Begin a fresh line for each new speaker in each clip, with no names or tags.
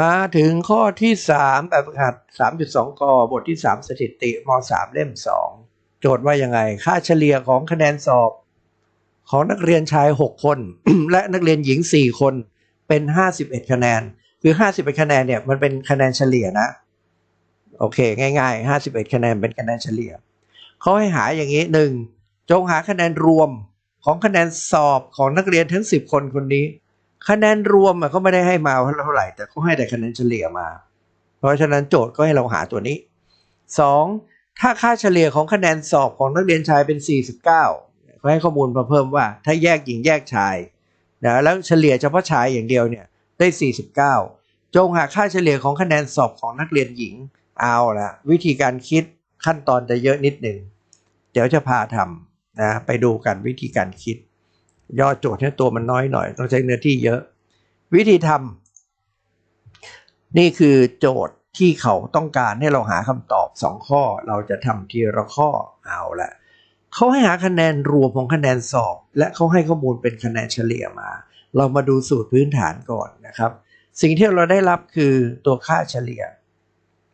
มาถึงข้อที่ 3 แบบฝึกหัด 3.2 กบทที่ 3 สถิติม 3 เล่ม 2 โจทย์ว่ายังไง ค่าเฉลี่ยของคะแนนสอบ ของนักเรียนชาย 6 คน และนักเรียนหญิง 4 คนเป็น 51 คะแนน คือ 51 คะแนนเนี่ยมันเป็นคะแนนเฉลี่ยนะ โอเค ง่ายๆ 51 คะแนนเป็นคะแนนเฉลี่ยเขาให้หาอย่างนี้หนึ่งจงหาคะแนนรวมของคะแนนสอบของนักเรียนทั้ง 10 คนคนนี้ คะแนนรวมเขาไม่ได้ให้มาเท่าไหร่ แต่เขาให้แต่คะแนนเฉลี่ยมา เพราะฉะนั้นโจทย์ก็ให้เราหาตัวนี้ 2. ถ้าค่าเฉลี่ยของคะแนนสอบของนักเรียนชายเป็น 49เขาให้ข้อมูลมาเพิ่มว่า ถ้าแยกหญิงแยกชายนะแล้วเฉลี่ยเฉพาะชายอย่างเดียวเนี่ยได้ 49 จงหาค่าเฉลี่ยของคะแนนสอบของนักเรียนหญิงเอาละวิธีการคิดขั้นตอนจะเยอะนิดหนึ่ง เดี๋ยวจะพาทำนะไปดูกันวิธีการคิด ย่อโจทย์ให้ตัวมันน้อยหน่อย ต้องใช้เนื้อที่เยอะ วิธีทำนี่คือโจทย์ที่เขาต้องการให้เราหาคำตอบสองข้อ เราจะทำทีละข้อเอาละเขาให้หาคะแนนรวมของคะแนนสอบ และเขาให้ข้อมูลเป็นคะแนนเฉลี่ยมา เรามาดูสูตรพื้นฐานก่อนนะครับ สิ่งที่เราได้รับคือตัวค่าเฉลี่ย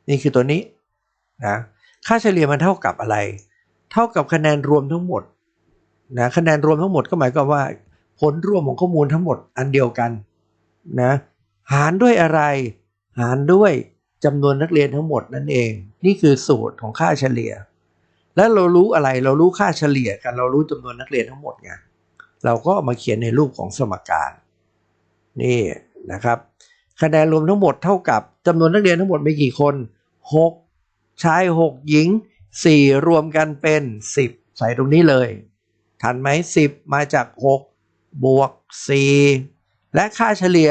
นี่คือตัวนี้นะค่าเฉลี่ยมันเท่ากับอะไร เท่ากับคะแนนรวมทั้งหมด นะคะแนนรวมทั้งหมดก็หมายความว่า ผลรวมของข้อมูลทั้งหมดอันเดียวกันนะหารด้วยอะไร หารด้วยจำนวนนักเรียนทั้งหมดนั่นเอง นี่คือสูตรของค่าเฉลี่ย แล้วเรารู้อะไรเรารู้ค่าเฉลี่ยกันเรารู้จำนวนนักเรียนทั้งหมดไงเราก็มาเขียนในรูปของสมการนี่นะครับคะแนนรวมทั้งหมดเท่ากับจำนวนนักเรียนทั้งหมดมีกี่คน 6 ชาย 6 หญิง 4 รวมกันเป็น 10 ใส่ตรงนี้เลย ทันไหม10มาจาก 6 บวก 4 และค่าเฉลี่ย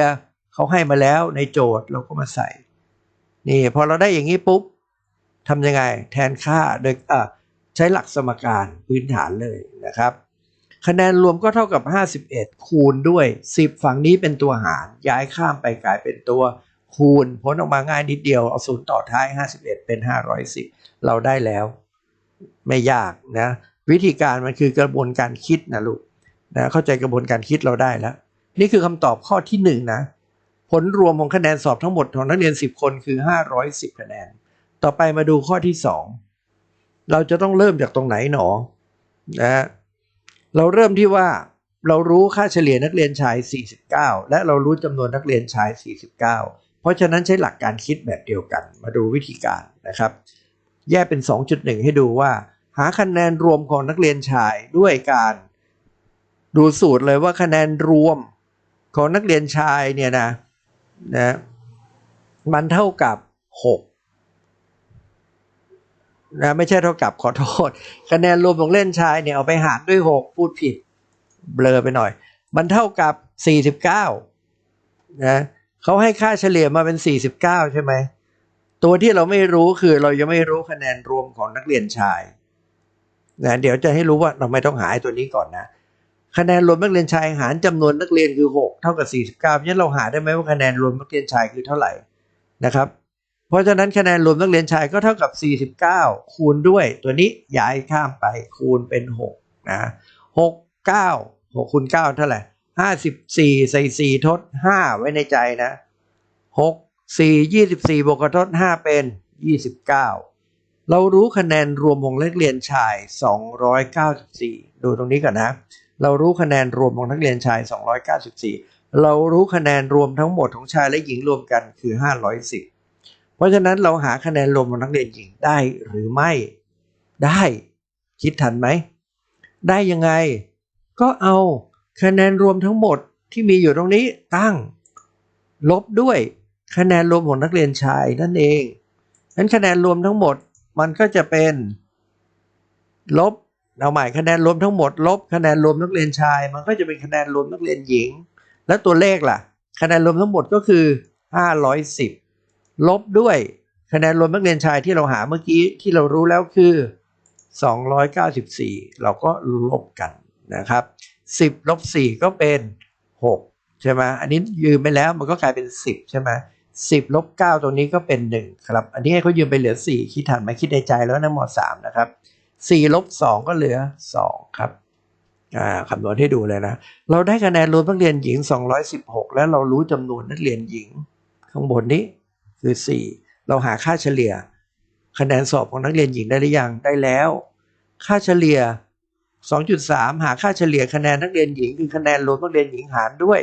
เขาให้มาแล้วในโจทย์เราก็มาใส่ นี่พอเราได้อย่างนี้ปุ๊บทำยังไงแทนค่าโดยใช้หลักสมการพื้นฐานเลยนะครับ คะแนนรวมก็เท่ากับ 51 คูณด้วย 10 ฝั่งนี้เป็นตัวหาร ย้ายข้ามไปกลายเป็นตัวคูณผลออกมาง่ายนิดเดียว เอาศูนย์ต่อท้าย 51 เป็น 510 เราได้แล้ว ไม่ยากนะ วิธีการมันคือกระบวนการคิดนะลูกนะเข้าใจกระบวนการคิดเราได้แล้ว นี่คือคำตอบข้อที่1นะผลรวมของคะแนนสอบทั้งหมดของนักเรียน 10 คนคือ 510 คะแนน ต่อไปมาดูข้อที่ 2 เราจะต้องเริ่มจากตรงไหนหนอนะเราเริ่มที่ว่าเรารู้ค่าเฉลี่ยนักเรียนชาย 49 และเรารู้จำนวนนักเรียนชาย 49 เพราะฉะนั้นใช้หลักการคิดแบบเดียวกัน มาดูวิธีการนะครับ แยกเป็น 2.1 ให้ดูว่า หาคะแนนรวมของนักเรียนชายด้วยการดูสูตรเลยว่าคะแนนรวมของนักเรียนชายเนี่ยนะนะมันเท่ากับ 6 นะไม่ใช่เท่ากับขอโทษ คะแนนรวมของเล่นชายเนี่ยเอาไปหารด้วย 6 พูดผิด เบลอไปหน่อย มันเท่ากับ 49 นะเขาให้ค่าเฉลี่ยมาเป็น 49 ใช่ไหม ตัวที่เราไม่รู้คือเรายังไม่รู้คะแนนรวมของนักเรียนชาย นะเดี๋ยวจะให้รู้ว่าเราไม่ต้องหาตัวนี้ก่อนนะ คะแนนรวมนักเรียนชายหารจำนวนนักเรียนคือ 6 เท่ากับ 49งั้นเราหาได้ไหมว่าคะแนนรวมนักเรียนชายคือเท่าไหร่นะครับ เพราะฉะนั้นคะแนนรวมนักเรียนชายก็เท่ากับ 49 คูณด้วยตัวนี้ย้ายข้ามไปคูณเป็น6นะ6 9 6คูณ9เท่าไหร่54 ใส่ 4 ทด 5 ไว้ในใจนะ 6 4 24บวกกับทด 5 เป็น 29 เรารู้คะแนนรวมของนักเรียนชาย 294 ดูตรงนี้ก่อนนะ เรารู้คะแนนรวมของนักเรียนชาย 294 เรารู้คะแนนรวมทั้งหมดของชายและหญิงรวมกันคือ 510 เพราะฉะนั้นเราหาคะแนนรวมของนักเรียนหญิงได้หรือไม่ ได้ คิดทันไหม ได้ยังไง ก็เอาคะแนนรวมทั้งหมดที่มีอยู่ตรงนี้ตั้ง ลบด้วยคะแนนรวมของนักเรียนชายนั่นเองนั้นคะแนนรวมทั้งหมด มันก็จะเป็น ลบเอาใหม่คะแนนรวมทั้งหมด ลบคะแนนรวมนักเรียนชาย มันก็จะเป็นคะแนนรวมนักเรียนหญิง แล้วตัวเลขล่ะ คะแนนรวมทั้งหมดก็คือ 510 ลบด้วยคะแนนรวมนักเรียนชายที่เราหาเมื่อกี้ที่เรารู้แล้วคือ 294 เราก็ลบกันนะครับ 10ลบ4ก็เป็น 6 ใช่ไหมอันนี้ยืมไปแล้วมันก็กลายเป็น 10 ใช่ไหม 10ลบ9ตรงนี้ก็เป็น 1 ครับ อันนี้ให้เขายืมไปเหลือ 4 คิดทันไหมคิดในใจแล้วนะม3นะครับ4ลบ2ก็เหลือ 2 ครับอ่าคำนวณให้ดูเลยนะ เราได้คะแนนรวมนักเรียนหญิง 216 แล้วเรารู้จำนวนนักเรียนหญิง ข้างบนนี้คือ 4 เราหาค่าเฉลี่ย คะแนนสอบของนักเรียนหญิงได้หรือยังได้แล้ว ค่าเฉลี่ย 2.3 หาค่าเฉลี่ยคะแนนนักเรียนหญิง คือคะแนนรวมนักเรียนหญิงหารด้วย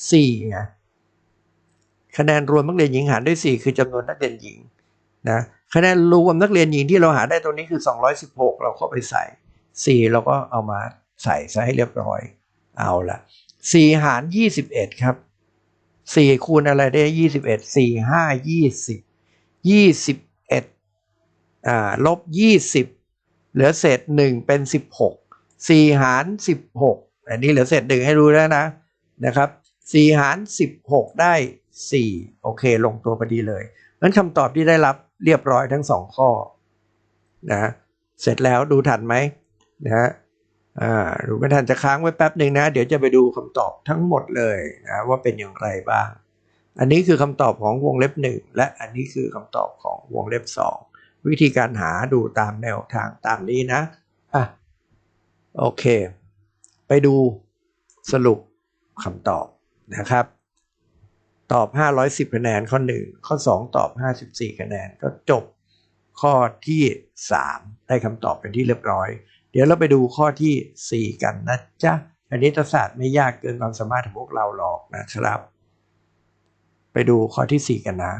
4ไง คะแนนรวมนักเรียนหญิงหารด้วย 4 คือจำนวนนักเรียนหญิงนะคะแนนรวมนักเรียนหญิงที่เราหาได้ตรงนี้คือ 216 เราก็ไปใส่ 4 เราก็เอามาใส่ซะให้เรียบร้อย เอาละ4 หาร 21 ครับ 4 คูณอะไรได้ 21 4 5 20 21อ่าลบ 20 เหลือเศษ 1 เป็น 16 4 หาร 16 อันนี้เหลือเศษ 1 ให้รู้แล้วนะนะครับ 4 หาร 16 ได้ 4 โอเค ลงตัวพอดีเลยนั้นคำตอบที่ได้รับเรียบร้อยทั้ง 2 ข้อนะเสร็จแล้วดูทันไหมนะฮะดูไม่ทันจะค้างไว้แป๊บหนึ่งนะ เดี๋ยวจะไปดูคำตอบทั้งหมดเลยนะว่าเป็นอย่างไรบ้าง อันนี้คือคำตอบของวงเล็บ 1 และอันนี้คือคำตอบของวงเล็บ 2 วิธีการหาดูตามแนวทางตามนี้นะอะโอเค ไปดูสรุปคำตอบนะครับ ตอบ 510 คะแนนข้อ 1 ข้อ 2 ตอบ 54 คะแนนก็จบข้อที่ 3 ได้คำตอบเป็นที่เรียบร้อย เดี๋ยวเราไปดูข้อทีสี่4 กันนะจ๊ะคณิตศาสตร์ไม่ยากเกินความสามารถของพวกเราหรอกนะครับ ไปดูข้อที่ 4 กันนะ